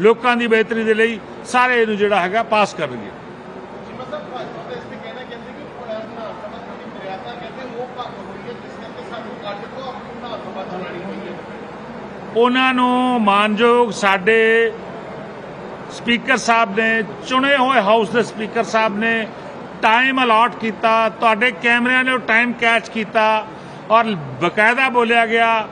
ਲੋਕਾਂ ਦੀ ਬਿਹਤਰੀ ਦੇ ਲਈ ਸਾਰੇ ਇਹਨੂੰ ਜਿਹੜਾ ਹੈਗਾ ਪਾਸ ਕਰਨਗੇ। ਉਹਨਾਂ ਨੂੰ ਮਾਨਯੋਗ ਸਾਡੇ ਸਪੀਕਰ ਸਾਹਿਬ ਨੇ ਚੁਣੇ ਹੋਏ ਹਾਊਸ ਦੇ ਸਪੀਕਰ ਸਾਹਿਬ ਨੇ ਟਾਈਮ ਅਲਾਟ ਕੀਤਾ ਤੁਹਾਡੇ ਕੈਮਰਿਆਂ ਨੇ ਉਹ ਟਾਈਮ ਕੈਚ ਕੀਤਾ ਔਰ ਬਕਾਇਦਾ ਬੋਲਿਆ ਗਿਆ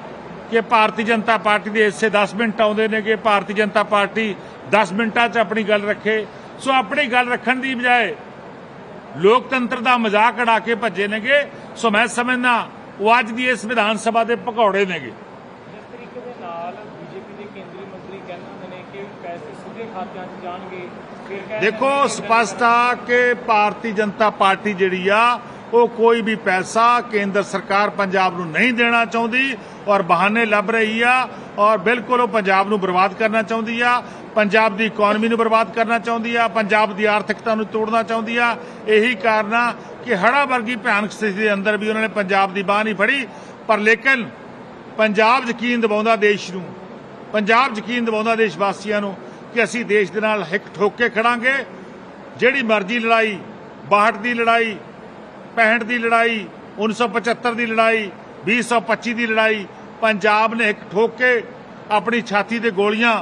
ਕਿ ਭਾਰਤੀ ਜਨਤਾ ਪਾਰਟੀ ਦੇ ਹਿੱਸੇ 10 ਮਿੰਟ ਆਉਂਦੇ ਨੇ ਕਿ ਭਾਰਤੀ ਜਨਤਾ ਪਾਰਟੀ 10 ਮਿੰਟਾਂ 'ਚ ਆਪਣੀ ਗੱਲ ਰੱਖੇ। ਸੋ ਆਪਣੀ ਗੱਲ ਰੱਖਣ ਦੀ ਬਜਾਏ ਲੋਕਤੰਤਰ ਦਾ ਮਜ਼ਾਕ ਉਡਾ ਕੇ ਭੱਜੇ ਨੇਗੇ। ਸੋ ਮੈਂ ਸਮਝਦਾ ਉਹ ਅੱਜ ਦੀ ਇਸ ਵਿਧਾਨ ਸਭਾ ਦੇ ਭਗੌੜੇ ਨੇਗੇ। ਜਿਸ ਤਰੀਕੇ ਦੇ ਨਾਲ ਬੀਜੇਪੀ ਦੇ ਕੇਂਦਰੀ ਮੰਤਰੀ ਕਹਿੰਦੇ ਨੇ ਕਿ ਪੈਸੇ ਸਿੱਧੇ ਖਾਤਿਆਂ 'ਚ ਜਾਣਗੇ ਦੇਖੋ ਸਪਸ਼ਟ ਆ ਕਿ ਭਾਰਤੀ ਜਨਤਾ ਪਾਰਟੀ ਜਿਹੜੀ ਆ ਉਹ ਕੋਈ ਵੀ ਪੈਸਾ ਕੇਂਦਰ ਸਰਕਾਰ ਪੰਜਾਬ ਨੂੰ ਨਹੀਂ ਦੇਣਾ ਚਾਹੁੰਦੀ ਔਰ ਬਹਾਨੇ ਲੱਭ ਰਹੀ ਆ ਔਰ ਬਿਲਕੁਲ ਉਹ ਪੰਜਾਬ ਨੂੰ ਬਰਬਾਦ ਕਰਨਾ ਚਾਹੁੰਦੀ ਆ, ਪੰਜਾਬ ਦੀ ਇਕਨੋਮੀ ਨੂੰ ਬਰਬਾਦ ਕਰਨਾ ਚਾਹੁੰਦੀ ਆ, ਪੰਜਾਬ ਦੀ ਆਰਥਿਕਤਾ ਨੂੰ ਤੋੜਨਾ ਚਾਹੁੰਦੀ ਆ। ਇਹੀ ਕਾਰਨ ਆ ਕਿ ਹੜਾ ਵਰਗੀ ਭਿਆਨਕ ਸਥਿਤੀ ਦੇ ਅੰਦਰ ਵੀ ਉਹਨਾਂ ਨੇ ਪੰਜਾਬ ਦੀ ਬਾਹ ਨਹੀਂ ਫੜੀ। ਪਰ ਲੇਕਿਨ ਪੰਜਾਬ ਯਕੀਨ ਦਿਵਾਉਂਦਾ ਦੇਸ਼ ਨੂੰ, ਪੰਜਾਬ ਯਕੀਨ ਦਿਵਾਉਂਦਾ ਦੇਸ਼ ਵਾਸੀਆਂ ਨੂੰ ਕਿ ਅਸੀਂ ਦੇਸ਼ ਦੇ ਨਾਲ ਹਿੱਕ ਠੋਕ ਕੇ ਖੜਾਂਗੇ। ਜਿਹੜੀ ਮਰਜ਼ੀ ਲੜਾਈ 62 ਦੀ ਲੜਾਈ 65 ਦੀ ਲੜਾਈ 1975 ਦੀ ਲੜਾਈ 2025 ਦੀ ਲੜਾਈ, ਪੰਜਾਬ ਨੇ ਇੱਕ ਠੋਕ ਕੇ ਆਪਣੀ ਛਾਤੀ ਤੇ ਗੋਲੀਆਂ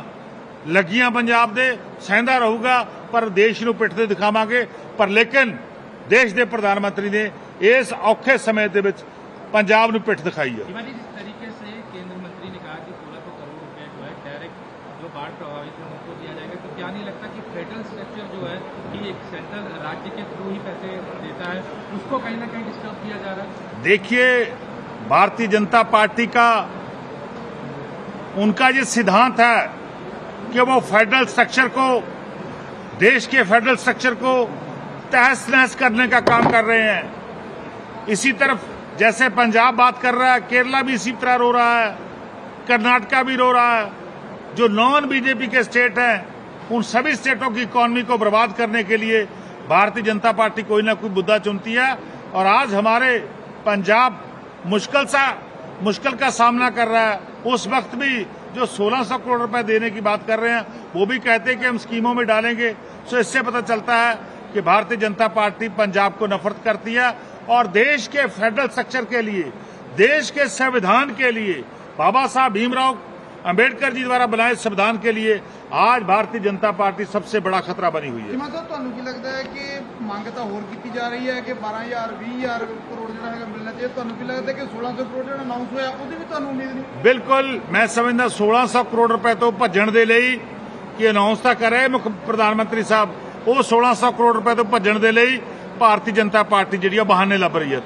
ਲੱਗੀਆਂ ਪੰਜਾਬ ਦੇ, ਸਹਿੰਦਾ ਰਹੂਗਾ, ਪਰ ਦੇਸ਼ ਨੂੰ ਪਿੱਠ ਤੇ ਦਿਖਾਵਾਂਗੇ। ਪਰ ਲੇਕਿਨ ਦੇਸ਼ ਦੇ ਪ੍ਰਧਾਨ ਮੰਤਰੀ ਨੇ ਇਸ ਔਖੇ ਸਮੇਂ ਦੇ ਵਿੱਚ ਪੰਜਾਬ ਨੂੰ ਪਿੱਠ ਦਿਖਾਈ ਹੈ। जो बाढ़ प्रभावित है उनको दिया जाएगा तो क्या नहीं लगता कि फेडरल स्ट्रक्चर जो है, कि एक सेंट्रल राज्य के थ्रू ही पैसे देता है, उसको कहीं ना कहीं डिस्टर्ब किया जा रहा है। देखिए, भारतीय जनता पार्टी का उनका ये सिद्धांत है कि वो फेडरल स्ट्रक्चर को, देश के फेडरल स्ट्रक्चर को तहस नहस करने का काम कर रहे हैं। इसी तरफ़, जैसे पंजाब बात कर रहा है, केरला भी इसी तरह रो रहा है, कर्नाटका भी रो रहा है। जो नॉन बीजेपी के स्टेट हैं, उन सभी स्टेटों की इकोनॉमी को बर्बाद करने के लिए भारतीय जनता पार्टी कोई ना कोई मुद्दा चुनती है। और आज हमारे पंजाब मुश्किल सा, मुश्किल का सामना कर रहा है। उस वक्त भी जो 1600 करोड़ रुपए देने की बात कर रहे हैं, वो भी कहते हैं कि हम स्कीमों में डालेंगे। सो इससे पता चलता है कि भारतीय जनता पार्टी पंजाब को नफरत करती है। और देश के फेडरल स्ट्रक्चर के लिए, देश के संविधान के लिए बाबा साहब भीमराव अंबेडकर जी द्वारा बनाए संविधान के लिए आज भारतीय जनता पार्टी सबसे बड़ा खतरा बनी हुई है ਜਿਵੇਂ ਸਾਹਿਬ ਤੁਹਾਨੂੰ ਕੀ ਲੱਗਦਾ ਹੈ ਕਿ ਮੰਗ ਤਾਂ ਹੋਰ ਕੀਤੀ ਜਾ ਰਹੀ ਹੈ ਕਿ 12000 20000 ਕਰੋੜ ਜਿਹੜਾ ਹੈਗਾ ਮਿਲਣਾ ਚਾਹੀਦਾ ਤੁਹਾਨੂੰ ਕੀ ਲੱਗਦਾ ਕਿ 1600 ਕਰੋੜ ਜਿਹੜਾ ਅਨਾਉਂਸ ਹੋਇਆ ਉਹਦੀ ਵੀ ਤੁਹਾਨੂੰ ਉਮੀਦ ਨਹੀਂ ਬਿਲਕੁਲ ਮੈਂ ਸਮਝਦਾ 1600 ਕਰੋੜ ਰੁਪਏ ਤੋਂ ਭੱਜਣ ਦੇ ਲਈ ਕਿ ਅਨਾਉਂਸ ਤਾਂ ਕਰੇ ਮੁੱਖ ਪ੍ਰਧਾਨ ਮੰਤਰੀ ਸਾਹਿਬ ਉਹ 1600 ਕਰੋੜ ਰੁਪਏ ਤੋਂ ਭੱਜਣ ਦੇ ਲਈ ਭਾਰਤੀ ਜਨਤਾ ਪਾਰਟੀ ਜਿਹੜੀ ਆ ਬਹਾਨੇ ਲੱਭ ਰਹੀ ਹੈ